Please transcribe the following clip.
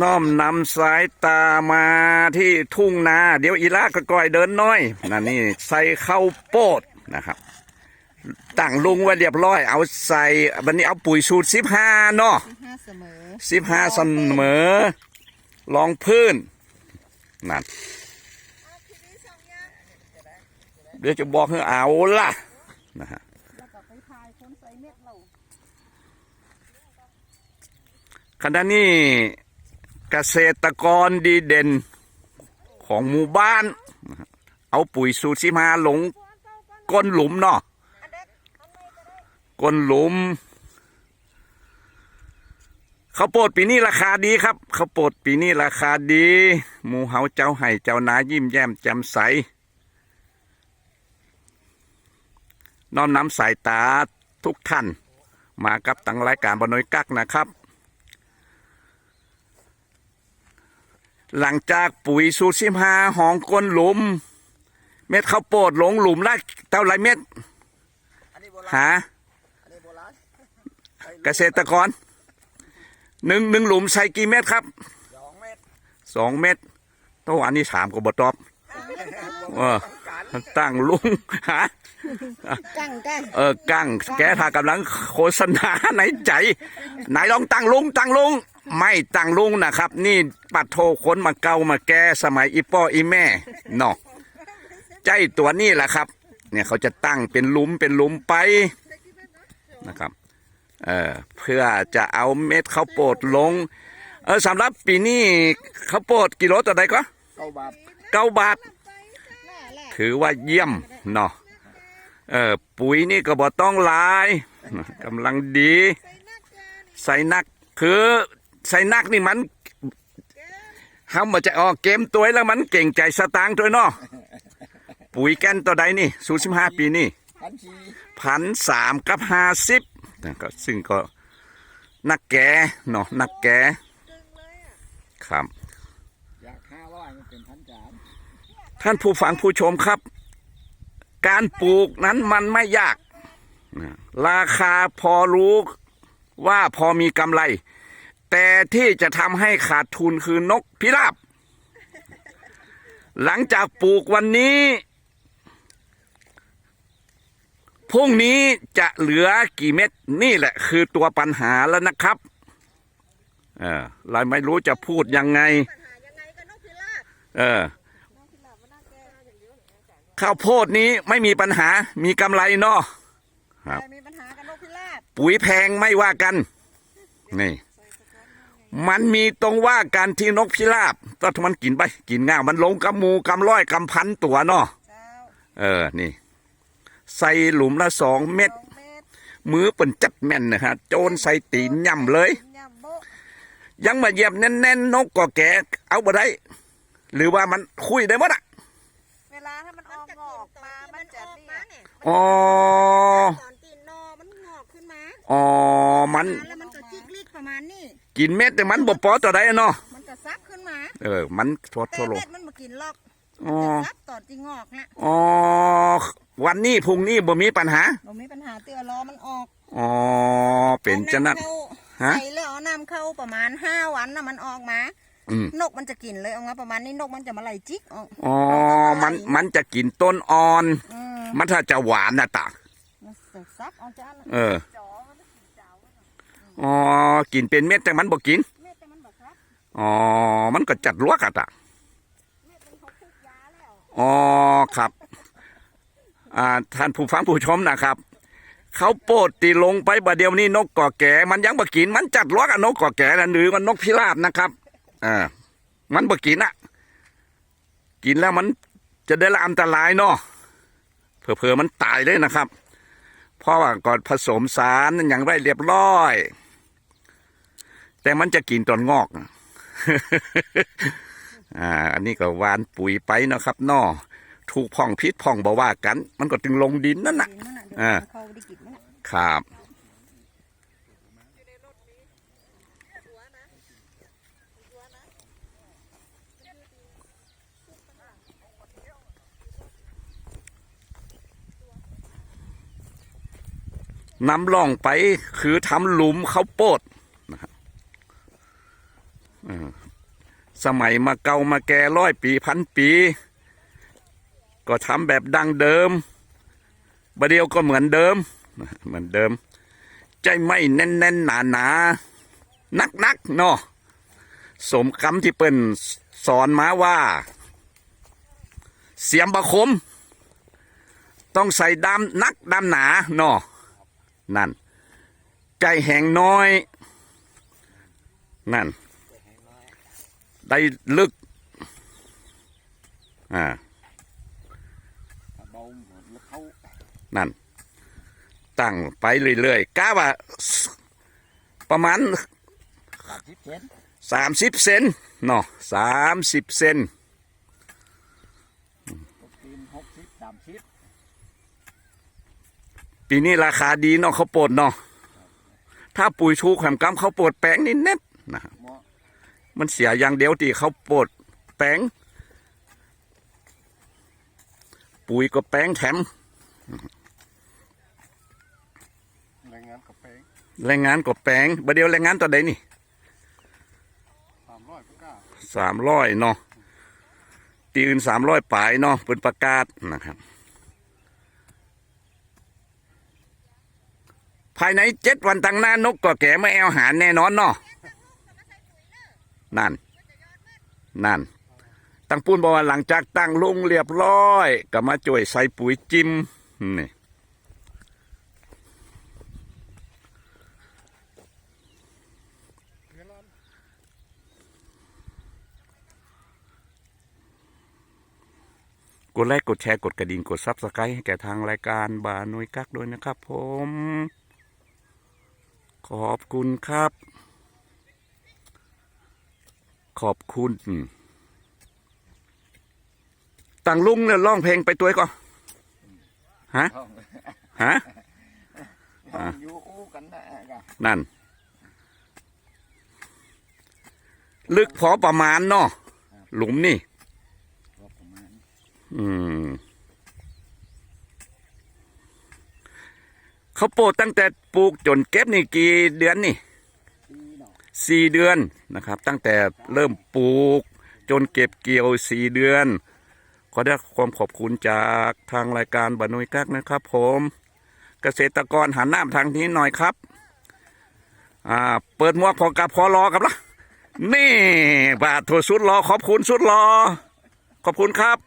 น้อมนำสายตามาที่ทุ่งนา เดี๋ยวอีลากก็ก่อยเดินน้อยนั่นนี่ใส่ข้าวโพดนะครับตั้งลุงไว้เรียบร้อย เอาใส่วันนี้เอาปุ๋ยสูตรสิบห้าเนาะห้าเสมอสิบห้าเสมอลองพื้นนั่นเดี๋ยวจะบอกให้เอาล่ะนะฮะข้ายคนใส่เม็ดเราขณะนี้ เกษตรกรดีเด่นของหมู่บ้าน เอาปุ๋ยสูตรสิบห้าลงก้นหลุมเนาะก้นหลุมข้าวโพดปีนี้ราคาดีครับข้าวโพดปีนี้ราคาดี หมูเฮาเจ้าไห่เจ้านายิ้มแย้มแจ่มใส น้อมน้ำสายตาทุกท่าน มากับตังรายการบนอยกักนะครับ หลังจากปุ๋ยสูตรสิบห้าหองก้นหลุม เม็ดข้าวโพดหลงหลุมละเท่าไรเม็ดอันนี้โบราณหาอันนี้โบราณเกษตรกรหนึ่งหนึ่งหลุมใส่กี่เม็ดครับสองเมตรสองเม็ดโตอันนี้ถามก็บตอบเออตั้งลุงหากั้งกั้งเออกั้งแกถ้ากำลังโฆษณาในใจไหนลองตั้งลุงตั้งลุง ไม่ตั้งลุงนะครับ นี่ปัดโทคนมาเกามาแกสมัยอีป้ออีแม่เนาะใจตัวนี้แหละครับ เนี่ยเขาจะตั้งเป็นหลุมเป็นหลุมไปนะครับเออเพื่อจะเอาเม็ดข้าวโพดลงเออสำหรับปีนี้ข้าวโพดกิโลต่อใดก็เก้าบาทเก้าบาทแน่แหละถือว่าเยี่ยมเนาะเออปุ๋ยนี่ก็บ่ต้องหลายกำลังดี ใส่นักคือ ใส่นักนี่มันเฮามาจะออกเกมตัวแล้วมันเก่งใจสตางค์ตัวเนาะปุ๋ยแกนตัวใดนี่สูสิบห้าปีนี่พันชีพันสามกับห้าสิบก็ซึ่งก็นักแก่เนาะนักแก่ครับอยากห้าร้อยมันเป็นพันจานท่านผู้ฟังผู้ชมครับ การปลูกนั้นมันไม่ยากนะราคาพอรู้ว่าพอมีกำไร แต่ที่จะทำให้ขาดทุนคือนกพิราบ หลังจากปลูกวันนี้พรุ่งนี้จะเหลือกี่เม็ดนี่แหละ คือตัวปัญหาแล้วนะครับเออเราไม่รู้จะพูดยังไงปัญหายังไงก็นกพิราบเออนกพิราบมันน่าแก่อย่างเดียวข้าวโพดนี้ไม่มีปัญหา มีกำไรเนาะครับแต่มีปัญหากับนกพิราบปุ๋ยแพงไม่ว่ากัน นี่ มันมีตรงว่าการที่นกพิราบก็มันกินไป กินง่ายมันลงกำหมูกำร้อยกำพันตัวเนาะเจ้าเออนี่ ใส่หลุมละสองเม็ดสองเม็ดมือเปิ่นจัดแม่นนะฮะโจนใส่ตีนย่ำเลยยำโบ๊ะยังมาเหยียบแน่นๆนกก็แกะเอาบ่ได้ หรือว่ามันคุยได้หมดอะเวลาถ้ามันออกงอกมา มันจะเนี่ยอ๋อตอนตีนนอมันงอกขึ้นมาอ๋อมัน กินเม็ดแต่มันบ่พอต่อได้เนาะมันก็ซับขึ้นมา เออ มันทดแต่ทะโลเม็ดมันมากินหรอกอ๋อซับตอนที่งอกนะอ๋อ วันนี้พรุ่งนี้บ่มีปัญหา เรามีปัญหาเตือรอมันออกอ๋อ เป็นจะนั้นเอาฮะน้ำเข้าใส่แล้วเอาน้ำเข้าประมาณห้าวันนะมันออกมา อืมนกมันจะกินเลยเอางั้นประมาณนี้นกมันจะมาไล่จิกออกอ๋อ มัน มันจะกินต้นอ่อน อืมมันถ้าจะหวานนะตามันจะซับเอาจ้านะเออ อ๋อ กินเป็นเม็ดแต่มันบ่กิน เม็ดแต่มันแบบซับ อ๋อ มันก็จัดลวกอะตาเม็ดมันเขาคุกยาแล้ว อ๋อ ครับ อ่า ท่านผู้ฟังผู้ชมนะครับ เขาโปรดตีลงไปบะเดียวนี้นกก่อแก่ มันยังบ่กิน มันจัดลวกอะนกก่อแก่นะหรือมันนกพิราบนะครับ อ่า มันบ่กินอะกินแล้วมันจะได้ละอันตรายเนาะเผลอๆมันตายเลยนะครับ เพราะว่าก่อนผสมสารอย่างไรเรียบร้อย แต่มันจะกินตอนงอก อ่า อันนี้ก็หวานปุ๋ยไปเนาะครับเนอถูกพ่องพิษพ่องบ่ว่ากัน มันก็จึงลงดินนั่นน่ะกินมันน่ะเดี๋ยวอ่ามันเข้าได้กินมันน่ะครับนำล่องไปคือทำหลุมเขาวโปดนะครับ เออ สมัยมาเก่ามาแก่ร้อยปีพันปี ก็ทำแบบดังเดิมบเดียวก็เหมือนเดิม เหมือนเดิม ใจไม่แน่นแน่นหนาหนานักนักเนาะสมคำที่เปิ้นสอนมาว่า เสียมบะคม ต้องใส่ดำนักดำหนาเนาะนั่น ใจแห้งน้อย นั่น ได้ลึก อ่าถ้าเบาหมดแล้วเขานั่น ตั้งไปเรื่อยๆกะว่าสประมาณสามสิบเซนสามสิบเซนเนาะสามสิบเซนตกตีนหกสิบสามสิบปีนี้ราคาดีเนาะเขาวโปดเนาะถ้าปุ๋ยชูแขมกำเขาวโปดแป้งนี่เน็ตนะเหมาะ มันเสียอย่างเดียวที่เขาวโปดแป้งปุ๋ยก็แป้งแถมแรงงานกับแปลงแรงงานก็แป้งบดเดียวแรงงานตัวใดนี่สามร้อยก็กล้าสามร้อยเนาะตีอื่นสามร้อยปลายเนาะเป็นประกาศนะครับ ภายในเจ็ดวันตั้งหน้านกก็แก่ไม่แอวหารแน่นอนเนาะ นั่น นั่น ตั้งปูนบอกว่าหลังจากตั้งลงเรียบร้อย ก็มาจ่วยใส่ปุ๋ยจิ้มนี่กดไลค์กดแชร์กดกระดิ่งกดซับสไครต์ให้แก่ทางรายการบาหนุยกักด้วยนะครับผม ขอบคุณครับ ขอบคุณต่างลุงเนี่ยร้องเพลงไปตัวก่อนฮะห้องฮะห้องอยู่อู้กันนะกะนั่น ลึกพอประมาณเนาะหลุมนี่รอบประมาณอืมเขาวโปรดตั้งแต่ปลูกจนเก็บนี่กี่เดือนนี่ปีเนาะ สี่เดือนนะครับ ตั้งแต่เริ่มปลูก จนเก็บเกี่ยวสี่เดือน ขอได้ความขอบคุณจากทางรายการบานุยกักนะครับ ผมเกษตรกรหันหน้าทางนี้หน่อยครับ อ่า เปิดหมวกพอกับพอรอกับละนี่ บาทโทสุดรอขอบคุณสุดรอ ขอบคุณครับ